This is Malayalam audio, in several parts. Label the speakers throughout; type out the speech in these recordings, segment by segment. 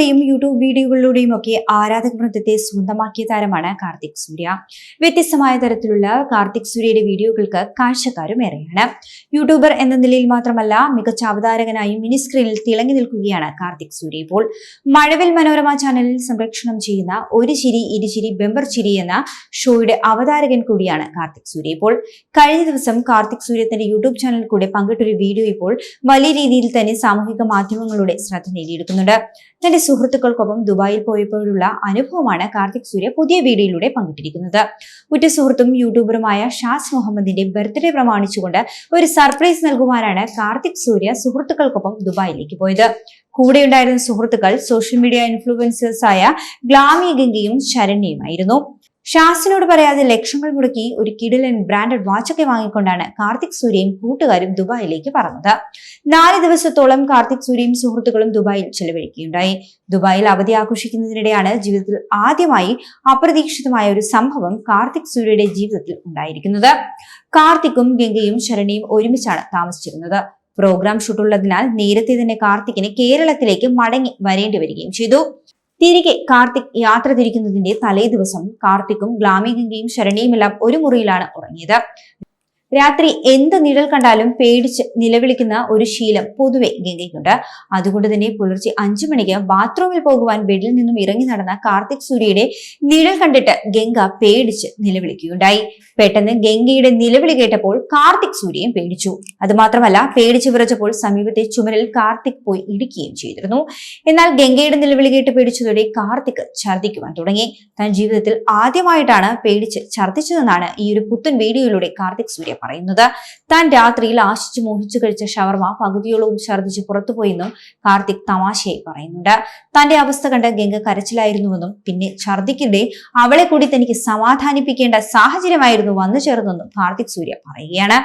Speaker 1: സിനിമയിലൂടെയും യൂട്യൂബ് വീഡിയോകളിലൂടെയും ഒക്കെ ആരാധക വൃന്ദത്തെ സ്വന്തമാക്കിയ താരമാണ് കാർത്തിക് സൂര്യ. വ്യത്യസ്തമായ തരത്തിലുള്ള കാർത്തിക് സൂര്യയുടെ വീഡിയോകൾക്ക് കാഴ്ചക്കാരും ഏറെയാണ്. യൂട്യൂബർ എന്ന നിലയിൽ മാത്രമല്ല മികച്ച അവതാരകനായും മിനി സ്ക്രീനിൽ തിളങ്ങി നിൽക്കുകയാണ് കാർത്തിക് സൂര്യ. ഇപ്പോൾ മഴവിൽ മനോരമ ചാനലിൽ സംപ്രേക്ഷണം ചെയ്യുന്ന ഒരു ചിരി ഇരുചിരി ബെമ്പർ ചിരി എന്ന ഷോയുടെ അവതാരകൻ കൂടിയാണ് കാർത്തിക് സൂര്യ. ഇപ്പോൾ കഴിഞ്ഞ ദിവസം കാർത്തിക് സൂര്യ തന്റെ യൂട്യൂബ് ചാനലിൽ കൂടെ പങ്കിട്ടൊരു വീഡിയോ ഇപ്പോൾ വലിയ രീതിയിൽ തന്നെ സാമൂഹിക മാധ്യമങ്ങളുടെ ശ്രദ്ധ നേടിയെടുക്കുന്നുണ്ട്. തന്റെ സുഹൃത്തുക്കൾക്കൊപ്പം ദുബായിൽ പോയപ്പോഴുള്ള അനുഭവമാണ് കാർത്തിക് സൂര്യ പുതിയ വീഡിയോയിലൂടെ പങ്കിട്ടിരിക്കുന്നത്. ഉറ്റ സുഹൃത്തും യൂട്യൂബറുമായ ഷാസ് മുഹമ്മദിന്റെ ബർത്ത്ഡേ പ്രമാണിച്ചുകൊണ്ട് ഒരു സർപ്രൈസ് നൽകുവാനാണ് കാർത്തിക് സൂര്യ സുഹൃത്തുക്കൾക്കൊപ്പം ദുബായിലേക്ക് പോയത്. കൂടെയുണ്ടായിരുന്ന സുഹൃത്തുക്കൾ സോഷ്യൽ മീഡിയ ഇൻഫ്ലുവൻസേഴ്സായ ഗ്ലാമി ഗംഗയും ശരണ്യയുമായിരുന്നു. ഷാസിനോട് പറയാതെ ലക്ഷങ്ങൾ മുടക്കി ഒരു കിടിലൻ ബ്രാൻഡഡ് വാച്ചൊക്കെ വാങ്ങിക്കൊണ്ടാണ് കാർത്തിക് സൂര്യയും കൂട്ടുകാരും ദുബായിലേക്ക് പറഞ്ഞത് നാല് ദിവസത്തോളം കാർത്തിക് സൂര്യയും സുഹൃത്തുക്കളും ദുബായിൽ ചെലവഴിക്കുകയുണ്ടായി. ദുബായിൽ അവധി ആഘോഷിക്കുന്നതിനിടെയാണ് ജീവിതത്തിൽ ആദ്യമായി അപ്രതീക്ഷിതമായ ഒരു സംഭവം കാർത്തിക് സൂര്യയുടെ ജീവിതത്തിൽ ഉണ്ടായിരിക്കുന്നത്. കാർത്തിക്കും ഗംഗയും ശരണിയും ഒരുമിച്ചാണ് താമസിച്ചിരുന്നത്. പ്രോഗ്രാം ഷൂട്ടുള്ളതിനാൽ നേരത്തെ തന്നെ കാർത്തിക്കിന് കേരളത്തിലേക്ക് മടങ്ങി വരേണ്ടി വരികയും ചെയ്തു. തിരികെ കാർത്തിക് യാത്ര തിരിക്കുന്നതിന്റെ തലേ ദിവസം കാർത്തിക്കും ഗ്ലാമികയും ശരണിയുമെല്ലാം ഒരു മുറിയിലാണ് ഉറങ്ങിയത്. രാത്രി എന്ത് നിഴൽ കണ്ടാലും പേടിച്ച് നിലവിളിക്കുന്ന ഒരു ശീലം പൊതുവെ ഗംഗയ്ക്കുണ്ട്. അതുകൊണ്ട് തന്നെ പുലർച്ചെ അഞ്ചു മണിക്ക് ബാത്റൂമിൽ പോകുവാൻ ബെഡിൽ നിന്നും ഇറങ്ങി നടന്ന കാർത്തിക് സൂര്യയുടെ നിഴൽ കണ്ടിട്ട് ഗംഗ പേടിച്ച് നിലവിളിക്കുകയുണ്ടായി. പെട്ടെന്ന് ഗംഗയുടെ നിലവിളി കേട്ടപ്പോൾ കാർത്തിക് സൂര്യയും പേടിച്ചു. അതുമാത്രമല്ല പേടിച്ച് വിറച്ചപ്പോൾ സമീപത്തെ ചുമരിൽ കാർത്തിക് പോയി ഇടിക്കുകയും ചെയ്തിരുന്നു. എന്നാൽ ഗംഗയുടെ നിലവിളി കേട്ട് പേടിച്ചതോടെ കാർത്തിക് ഛർദ്ദിക്കുവാൻ തുടങ്ങി. താൻ ജീവിതത്തിൽ ആദ്യമായിട്ടാണ് പേടിച്ച് ഛർദ്ദിച്ചതെന്നാണ് ഈ ഒരു പുത്തൻ വീഡിയോയിലൂടെ കാർത്തിക് സൂര്യ പറയുന്നത്. താൻ രാത്രിയിൽ ആശിച്ചു മോഹിച്ചു കഴിച്ച ഷവർമ പകുതിയോളവും ഛർദ്ദിച്ച് പുറത്തുപോയെന്നും കാർത്തിക് തമാശയായി പറയുന്നുണ്ട്. തന്റെ അവസ്ഥ കണ്ട ഗംഗ കരച്ചിലായിരുന്നുവെന്നും പിന്നെ ഛർദ്ദിക്കിടെ അവളെ കൂടി തനിക്ക് സമാധാനിപ്പിക്കേണ്ട സാഹചര്യമായിരുന്നു വന്നു ചേർന്നെന്നും കാർത്തിക് സൂര്യ പറയുകയാണ്.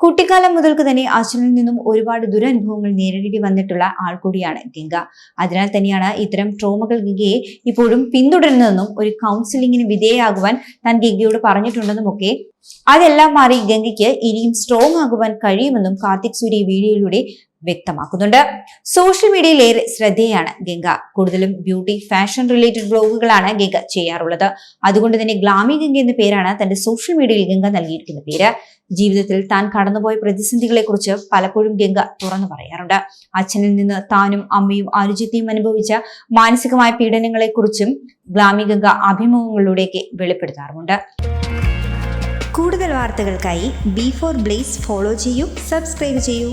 Speaker 1: കുട്ടിക്കാലം മുതൽക്ക് തന്നെ അച്ഛനിൽ നിന്നും ഒരുപാട് ദുരനുഭവങ്ങൾ നേരിടേണ്ടി വന്നിട്ടുള്ള ആൾ കൂടിയാണ് ഗംഗ. അതിനാൽ തന്നെയാണ് ഇത്തരം ട്രോമകൾ ഗംഗയെ ഇപ്പോഴും പിന്തുടരുന്നതെന്നും ഒരു കൗൺസിലിങ്ങിന് വിധേയമാകുവാൻ താൻ ഗംഗയോട് പറഞ്ഞിട്ടുണ്ടെന്നുമൊക്കെ. അതെല്ലാം മാറി ഗംഗയ്ക്ക് ഇനിയും സ്ട്രോങ് ആകുവാൻ കഴിയുമെന്നും കാർത്തിക് സൂര്യ വീഡിയോയിലൂടെ വ്യക്തമാക്കുന്നുണ്ട്. സോഷ്യൽ മീഡിയയിൽ ഏറെ ശ്രദ്ധേയാണ് ഗംഗ. കൂടുതലും ബ്യൂട്ടി ഫാഷൻ റിലേറ്റഡ് ബ്ലോഗുകളാണ് ഗംഗ ചെയ്യാറുള്ളത്. അതുകൊണ്ട് തന്നെ ഗ്ലാമി ഗംഗ എന്ന പേരാണ് തന്റെ സോഷ്യൽ മീഡിയയിൽ ഗംഗ നൽകിയിരിക്കുന്ന പേര്. ജീവിതത്തിൽ താൻ കടന്നുപോയ പ്രതിസന്ധികളെ കുറിച്ച് പലപ്പോഴും ഗംഗ തുറന്നു പറയാറുണ്ട്. അച്ഛനിൽ നിന്ന് താനും അമ്മയും അനുജിത്തിയും അനുഭവിച്ച മാനസികമായ പീഡനങ്ങളെ കുറിച്ചും ഗ്ലാമി ഗംഗ അഭിമുഖങ്ങളിലൂടെയൊക്കെ വെളിപ്പെടുത്താറുമുണ്ട്. കൂടുതൽ വാർത്തകൾക്കായി ബി ഫോർ ബ്ലേസ് ഫോളോ ചെയ്യൂ സബ്സ്ക്രൈബ് ചെയ്യൂ.